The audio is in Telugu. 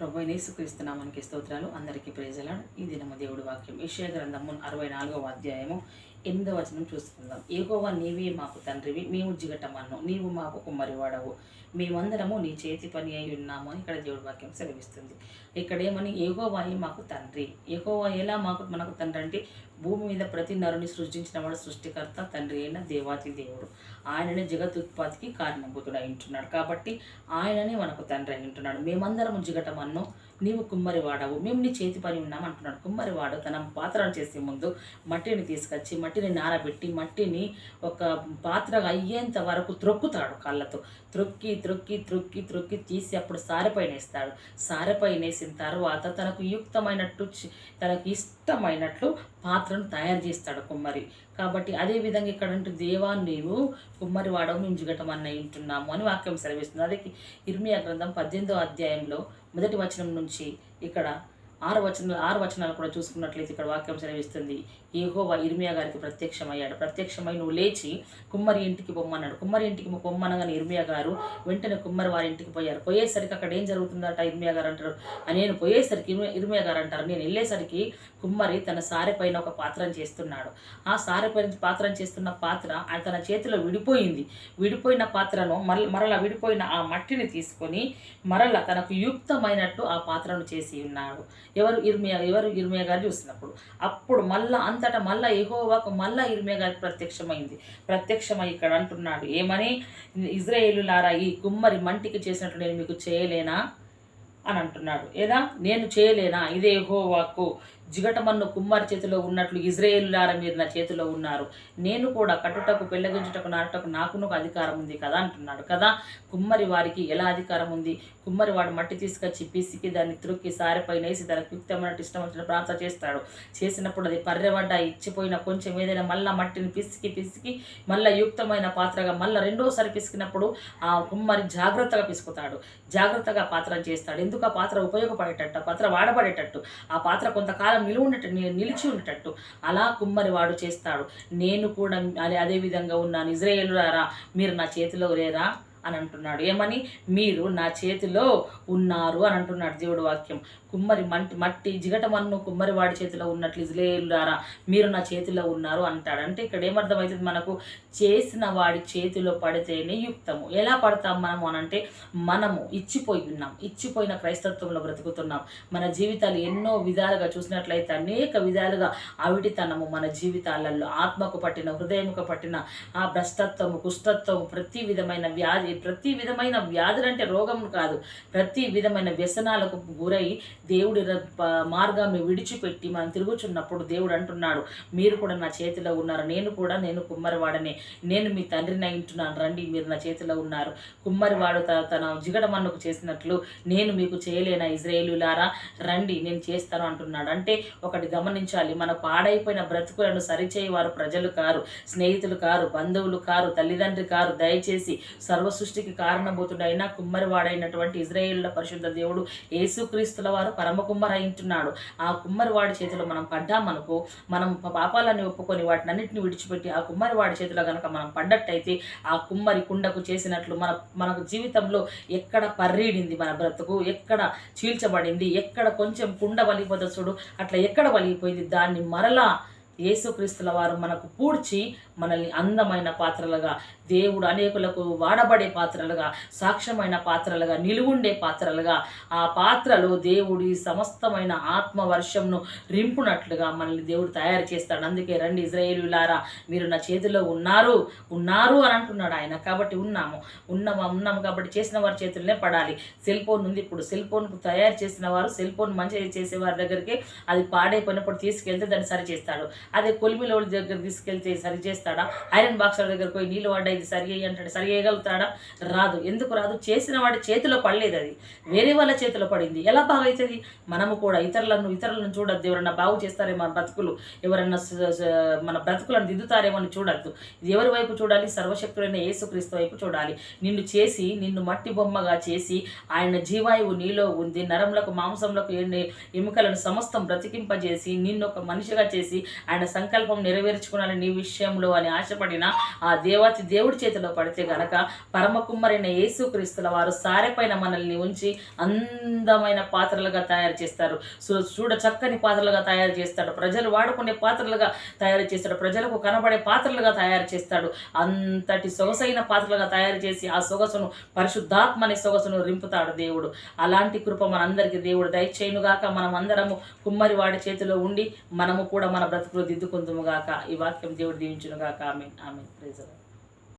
ప్రభు యేసుక్రీస్తునామానికి స్తోత్రాలు. అందరికీ ప్రేజలాడు ఈ దినము దేవుడి వాక్యం. విషయ గ్రంథము అరవై నాలుగవ అధ్యాయము. ఎనిమిదవ వచనం చూసుకుందాం. ఏగోవా నీవే మాకు తండ్రివి మేము జిగటమన్ను నీవు మాకు కుమ్మరివాడవు. మేమందరము నీ చేతి పని అయి ఉన్నాము అని ఇక్కడ దేవుడి వాక్యం సెలవిస్తుంది. ఇక్కడ ఏమని ఏగోవాయి మాకు తండ్రి. ఏగోవా ఎలా మాకు మనకు తండ్రి అంటే భూమి మీద ప్రతి నరుని సృష్టించిన వాడు సృష్టికర్త తండ్రి అయిన దేవాతి దేవుడు. ఆయననే జగత్ ఉత్పత్తికి కారణభూతుడు అయి ఉంటున్నాడు. కాబట్టి ఆయననే మనకు తండ్రి అయి ఉంటున్నాడు. మేమందరము జిగటమన్ను నీవు కుమ్మరి వాడవు మేము నీ చేతి పని ఉన్నాం అంటున్నాడు. కుమ్మరి వాడు తన పాత్రను చేసే ముందు మట్టిని తీసుకొచ్చి మట్టి మట్టిని నానబెట్టి మట్టిని ఒక పాత్రగా అయ్యేంత వరకు త్రొక్కుతాడు కళ్ళతో. త్రొక్కి త్రొక్కి త్రొక్కి త్రొక్కి తీసి అప్పుడు సారెపైన వేస్తాడు సారెపైన వేసిన తర్వాత తనకు యుక్తమైనట్టు తనకు ఇష్టమైనట్లు పాత్రను తయారు చేస్తాడు కుమ్మరి. కాబట్టి అదే విధంగా ఇక్కడ అంటూ దేవా నీవు కుమ్మరి వాడవు మేము జిగటం అన్న వింటున్నాము అని వాక్యం సెలవిస్తుంది. అదే ఇర్మియా గ్రంథం పద్దెనిమిదో అధ్యాయంలో మొదటి వచనం నుంచి ఇక్కడ ఆరు వచనాలు ఆరు వచనాలు కూడా చూసుకున్నట్లయితే ఇక్కడ వాక్యం సెలవిస్తుంది. ఏహోవా ఇర్మియా గారికి ప్రత్యక్షమయ్యాడు. ప్రత్యక్షమై నువ్వు లేచి కుమ్మరి ఇంటికి పొమ్మన్నాడు. కుమ్మరి ఇంటికి పొమ్మనగానే ఇర్మియా గారు వెంటనే కుమ్మరి వారి ఇంటికి పోయారు. పోయేసరికి అక్కడ ఏం జరుగుతుందట? ఇర్మియా గారు అంటారు నేను పోయేసరికి ఇర్మియా గారు అంటారు నేను వెళ్ళేసరికి కుమ్మరి తన సారె పైన ఒక పాత్రను చేస్తున్నాడు. ఆ సారె పైన పాత్ర చేస్తున్న పాత్ర ఆయన తన చేతిలో విడిపోయింది. విడిపోయిన పాత్రను మరల మరల విడిపోయిన ఆ మట్టిని తీసుకొని మరల తనకు యుక్తమైనట్టు ఆ పాత్రను చేసి ఉన్నాడు. ఎవరు ఇర్మియా ఎవరు ఇర్మియా గారు చూసినప్పుడు అప్పుడు మళ్ళా అంతటా మళ్ళా ఎహోవాకు మళ్ళా ఇర్మియా గారికి ప్రత్యక్షమైంది. ప్రత్యక్షమై ఇక్కడ అంటున్నాడు ఏమని? ఇజ్రాయేలులారా ఈ కుమ్మరి మంటికి చేసినట్టు నేను మీకు చేయలేనా? అని అంటున్నాడు. ఏదా? నేను చేయలేనా? ఇదే ఎహోవాకు జిగటమన్ను కుమ్మరి చేతిలో ఉన్నట్లు ఇజ్రాయేలులార మీరు నా చేతిలో ఉన్నారు. నేను కూడా కట్టుటకు పెళ్ళగించుటకు నాటుటకు నాకును ఒక అధికారం ఉంది కదా అంటున్నాడు కదా? కుమ్మరి వారికి ఎలా అధికారం ఉంది? కుమ్మరి వాడు మట్టి తీసుకొచ్చి పిసికి దాన్ని త్రుక్కి సారిపైన వేసి దానికి యుక్తమైనట్టు ఇష్టం వచ్చిన ప్రార్థన చేస్తాడు. చేసినప్పుడు అది పర్రెబడ్డ ఇచ్చిపోయిన కొంచెం ఏదైనా మళ్ళీ మట్టిని పిసికి పిసికి మళ్ళీ యుక్తమైన పాత్రగా మళ్ళీ రెండోసారి పిసికినప్పుడు ఆ కుమ్మరి జాగ్రత్తగా పిసుకుతాడు. జాగ్రత్తగా పాత్ర చేస్తాడు. ఎందుకు? ఆ పాత్ర ఉపయోగపడేటట్టు ఆ పాత్ర వాడబడేటట్టు. ఆ పాత్ర కొంతకాలం అలా నిలువుండట నిలిచి ఉండేటట్టు అలా కుమ్మరి వాడు చేస్తాడు. నేను కూడా అదే అదే విధంగా ఉన్నాను. ఇజ్రాయేలులారా మీరు నా చేతిలో లేరా? అని అంటున్నాడు ఏమని? మీరు నా చేతిలో ఉన్నారు అని అంటున్నాడు దేవుడు వాక్యం. కుమ్మరి మంటి మట్టి జిగటమన్ను కుమ్మరి వాడి చేతిలో ఉన్నట్లు ఇజ్లేయులారా మీరు నా చేతిలో ఉన్నారు అంటాడు. అంటే ఇక్కడ ఏమర్థమవుతుంది? మనకు చేసిన వాడి చేతిలో పడితేనే యుక్తము. ఎలా పడతాం మనము అని అంటే మనము ఇచ్చిపోయి ఉన్నాం. ఇచ్చిపోయిన క్రైస్తత్వంలో బ్రతుకుతున్నాం. మన జీవితాలు ఎన్నో విధాలుగా చూసినట్లయితే అనేక విధాలుగా అవిటితనము మన జీవితాలలో ఆత్మకు పట్టిన హృదయముకు పట్టిన ఆ భ్రష్టత్వము కుష్టత్వము ప్రతి విధమైన వ్యాధి ప్రతి విధమైన వ్యాధులంటే రోగం కాదు. ప్రతి విధమైన వ్యసనాలకు గురై దేవుడి మార్గాన్ని విడిచిపెట్టి మనం తిరుగుచున్నప్పుడు దేవుడు అంటున్నాడు మీరు కూడా నా చేతిలో ఉన్నారు. నేను కూడా నేను కుమ్మరివాడనే. నేను మీ తండ్రిని అయింటున్నాను రండి మీరు నా చేతిలో ఉన్నారు. కుమ్మరివాడు తన జిగడమన్నుకు చేసినట్లు నేను మీకు చేయలేనా ఇజ్రాయేలులారా? రండి నేను చేస్తాను అంటున్నాడు. అంటే ఒకటి గమనించాలి మన పాడైపోయిన బ్రతుకులను సరిచేయవారు ప్రజలు కారు స్నేహితులు కారు బంధువులు కారు తల్లిదండ్రి కారు దయచేసి సర్వసు సృష్టికి కారణభూతుడైన కుమ్మరివాడైనటువంటి ఇజ్రాయేళ్ళ పరిశుద్ధ దేవుడు యేసుక్రీస్తుల వారు పరమ కుమ్మరి అయింటున్నాడు ఆ కుమ్మరివాడి చేతిలో మనం పడ్డామనుకో మనం పాపాలని ఒప్పుకొని వాటిని అన్నింటిని విడిచిపెట్టి ఆ కుమ్మరివాడి చేతిలో కనుక మనం పడ్డట్టయితే ఆ కుమ్మరి కుండకు చేసినట్లు మన మనకు జీవితంలో ఎక్కడ పర్రీడింది మన బ్రతుకు ఎక్కడ చీల్చబడింది ఎక్కడ కొంచెం కుండ వలిపోతుంది చూడు అట్లా ఎక్కడ వలిగిపోయింది? దాన్ని మరలా యేసుక్రీస్తుల వారు మనకు పూడ్చి మనల్ని అందమైన పాత్రలుగా దేవుడు అనేకులకు వాడబడే పాత్రలుగా సాక్ష్యమైన పాత్రలుగా నిలువుండే పాత్రలుగా ఆ పాత్రలో దేవుడి సమస్తమైన ఆత్మ వర్షంను రింపునట్లుగా మనల్ని దేవుడు తయారు చేస్తాడు. అందుకే రండి ఇజ్రాయేలులారా మీరు నా చేతిలో ఉన్నారు ఉన్నారు అని అంటున్నాడు ఆయన. కాబట్టి ఉన్నాము. ఉన్నాము ఉన్నాము కాబట్టి చేసిన వారి చేతుల్లోనే పడాలి. సెల్ ఫోన్ ఉంది ఇప్పుడు. సెల్ ఫోన్ తయారు చేసిన వారు సెల్ ఫోన్ మంచిగా చేసే వారి దగ్గరికి అది పాడైపోయినప్పుడు తీసుకెళ్తే దాన్ని సరిచేస్తాడు. అదే కొలిమిలో దగ్గర తీసుకెళ్తే సరి చేస్తాడా? ఐరన్ బాక్సర్ దగ్గర పోయి నీళ్ళు పడ్డా ఇది సరి అయ్యి అంటాడు. సరి చేయగలుగుతాడా రాదు. ఎందుకు రాదు? చేసిన వాడి చేతిలో పడలేదు అది. వేరే వాళ్ళ చేతిలో పడింది. ఎలా బాగవుతుంది మనము కూడా ఇతరులను ఇతరులను చూడద్దు. ఎవరన్నా బాగు చేస్తారేమో మన బ్రతుకులు. ఎవరన్నా మన బ్రతుకులను దిద్దుతారేమో అని చూడద్దు. ఇది ఎవరి వైపు చూడాలి? సర్వశక్తుడైన యేసుక్రీస్తు వైపు చూడాలి. నిన్ను చేసి నిన్ను మట్టి బొమ్మగా చేసి ఆయన జీవాయువు నీలో ఉంది. నరములకు మాంసంలకు ఎన్ని ఎముకలను సమస్తం బ్రతికింపజేసి నిన్ను ఒక మనిషిగా చేసి ఆయన సంకల్పం నెరవేర్చుకోవాలని నీ విషయంలో అని ఆశపడిన ఆ దేవాతి దేవుడి చేతిలో పడితే గనక పరమ కుమ్మరైన యేసుక్రీస్తుల వారు సారెపైన మనల్ని ఉంచి అందమైన పాత్రలుగా తయారు చేస్తారు. చూడ చక్కని పాత్రలుగా తయారు చేస్తాడు. ప్రజలు వాడుకునే పాత్రలుగా తయారు చేస్తాడు. ప్రజలకు కనబడే పాత్రలుగా తయారు చేస్తాడు. అంతటి సొగసైన పాత్రలుగా తయారు చేసి ఆ సొగసును పరిశుద్ధాత్మ అనే సొగసును రింపుతాడు దేవుడు. అలాంటి కృప మనందరికీ దేవుడు దయచేయునుగాక. మనం అందరము కుమ్మరి వాడి చేతిలో ఉండి మనము కూడా మన బ్రతుకులు దిద్దుకుందుముగాక ఈ వాక్యం దేవుడు దీవించునుగాక. Back. Amen. Amen. Praise the Lord.